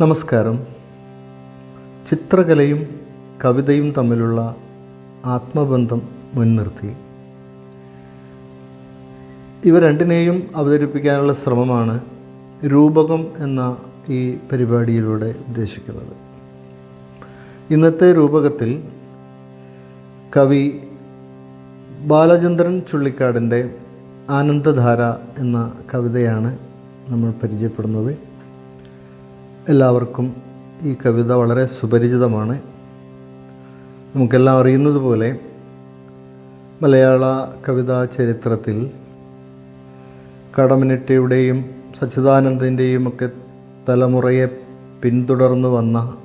നമസ്കാരം. ചിത്രകലയും കവിതയും തമ്മിലുള്ള ആത്മബന്ധം മുൻനിർത്തി. ഇവ രണ്ടിനെയും അവതരിപ്പിക്കാനുള്ള ശ്രമമാണ് രൂപകം എന്ന ഈ പരിപാടിയിലൂടെ ഉദ്ദേശിക്കുന്നത്. ഇന്നത്തെ രൂപകത്തിൽ കവി ബാലചന്ദ്രൻ ചുള്ളിക്കാടിന്റെ ആനന്ദധാര എന്ന കവിതയാണ് നമ്മൾ പരിചയപ്പെടുന്നത്. എല്ലാവർക്കും ഈ കവിത വളരെ സുപരിചിതമാണ്. നമുക്കെല്ലാം അറിയുന്നത് പോലെ മലയാള കവിതാ ചരിത്രത്തിൽ കടമിനിട്ടിയുടെയും സച്ചിദാനന്ദന്റെയും ഒക്കെ തലമുറയെ പിന്തുടർന്നു വന്ന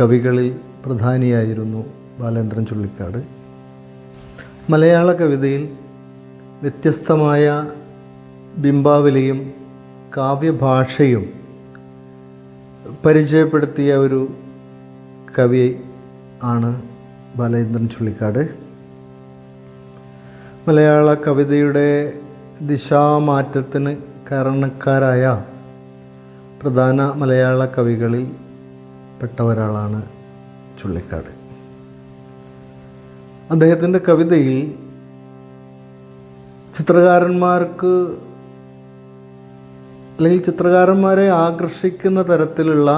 കവികളിൽ പ്രധാനിയായിരുന്നു ബാലേന്ദ്രൻ ചുള്ളിക്കാട്. മലയാള കവിതയിൽ വ്യത്യസ്തമായ ബിംബാവലിയും കാവ്യഭാഷയും പരിചയപ്പെടുത്തിയ ഒരു കവി ആണ് ബാലേന്ദ്രൻ ചുള്ളിക്കാട്. മലയാള കവിതയുടെ ദിശാമാറ്റത്തിന് കാരണക്കാരായ പ്രധാന മലയാള കവികളിൽ പെട്ട ഒരാളാണ് ചുള്ളിക്കാട്. അദ്ദേഹത്തിന്റെ കവിതയിൽ ചിത്രകാരന്മാർക്ക് അല്ലെങ്കിൽ ചിത്രകാരന്മാരെ ആകർഷിക്കുന്ന തരത്തിലുള്ള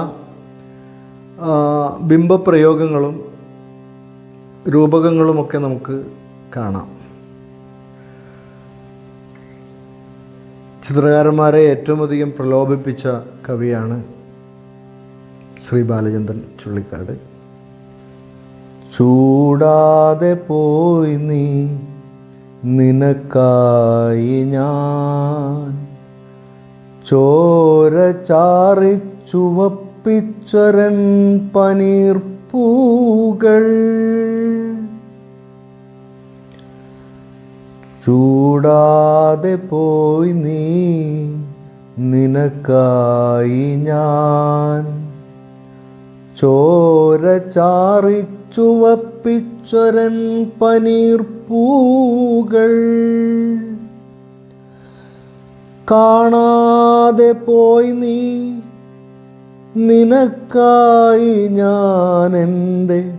ബിംബപ്രയോഗങ്ങളും രൂപകങ്ങളുമൊക്കെ നമുക്ക് കാണാം. ചിത്രകാരന്മാരെ ഏറ്റവും അധികം പ്രലോഭിപ്പിച്ച കവിയാണ് ശ്രീ ബാലചന്ദ്രൻ ചുള്ളിക്കാട്. ചൂടാതെ പോയി നീ നിനക്കായി ഞാൻ ചോര ചാറി ചുവപ്പിച്ചൊരൻ പനീർപ്പൂകൾ ചൂടാതെ പോയി നീ നിനക്കായി ഞാൻ. ചോര ചാറി ചുവപ്പിച്ചൊരൻ പനീർപ്പൂകൾ കാണാതെ പോയി നീ. നിനക്കായി ഞാൻ എന്റെ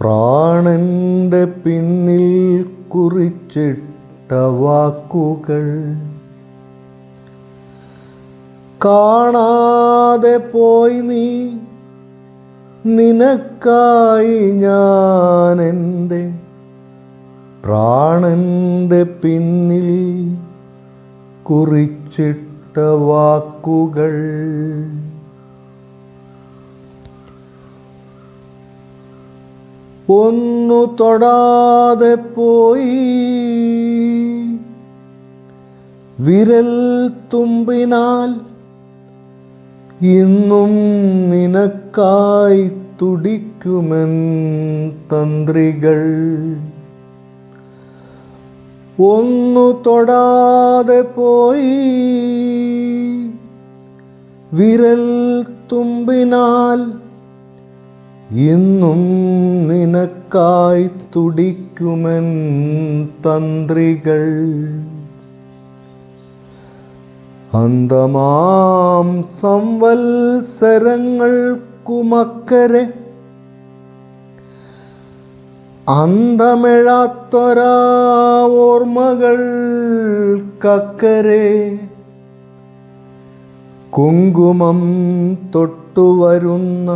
പ്രാണന്റെ പിന്നിൽ കുറിച്ചിട്ട വാക്കുകൾ. കാണാതെ പോയി നീ. നിനക്കായി ഞാൻ എന്റെ പ്രാണന്റെ പിന്നിൽ കുറിച്ചിട്ട വാക്കുകൾ. ഒന്നു തൊടാതെ പോയി. വിരൽ തുമ്പിനാൽ ഇന്നും നിനക്കായി തുടിക്കുമെൻ തന്ത്രികൾ. ഒന്നു തൊടാതെ പോയി. വിരൽ തുമ്പിനാൽ ഇന്നും നിനക്കായി തുടിക്കുമെൻ തന്ത്രികൾ. അന്തമാം സംവത്സരങ്ങൾക്കുമക്കരെ അന്തമെഴാത്തൊരാ ഓർമ്മകൾ കക്കരെ. കുങ്കുമം തൊട്ടുവരുന്ന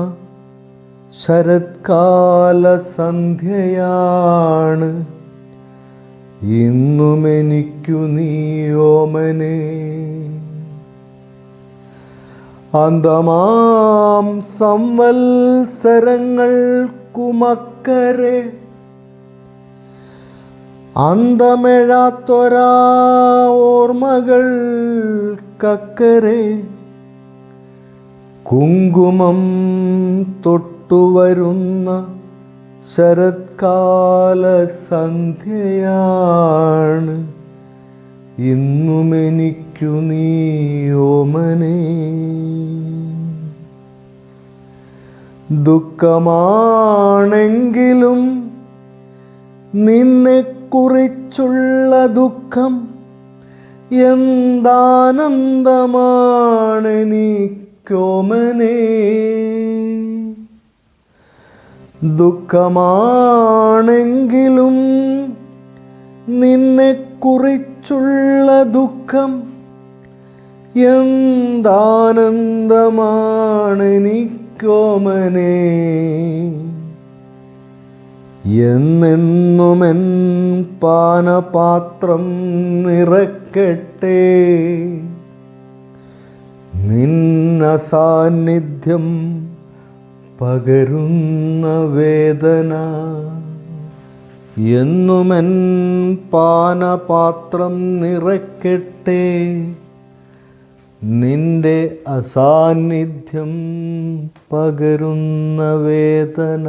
ശരത്കാല സന്ധ്യയാണ് ഇന്നുമെനിക്കു നീയോമനെ അന്തമാം സംവത്സരങ്ങൾക്കുമക്കരെ അന്തമെഴാത്തൊരാ ഓർമ്മകൾ കക്കരെ. കുങ്കുമം തൊട്ടുവരുന്ന ശരത്കാല സന്ധ്യയാണ് ഇന്നുമെനിക്കു നീയോമനെ ദുഃഖമാണെങ്കിലും നിന്നെക്കുറിച്ചുള്ള ദുഃഖം എന്താനന്ദമാണെനിക്ക് ദുഃഖമാണെങ്കിലും നിന്നെ കുറിച്ചുള്ള ദുഃഖം എന്താനന്ദമാണെനിക്കോമനേ എന്നെന്നുമെൻ പാനപാത്രം നിറക്കട്ടെ. നിന്ന സാന്നിധ്യം പകരുന്ന വേദന. എന്നുമെൻ പാനപാത്രം നിറയ്ക്കട്ടെ നിന്റെ അസാന്നിധ്യം പകരുന്ന വേദന.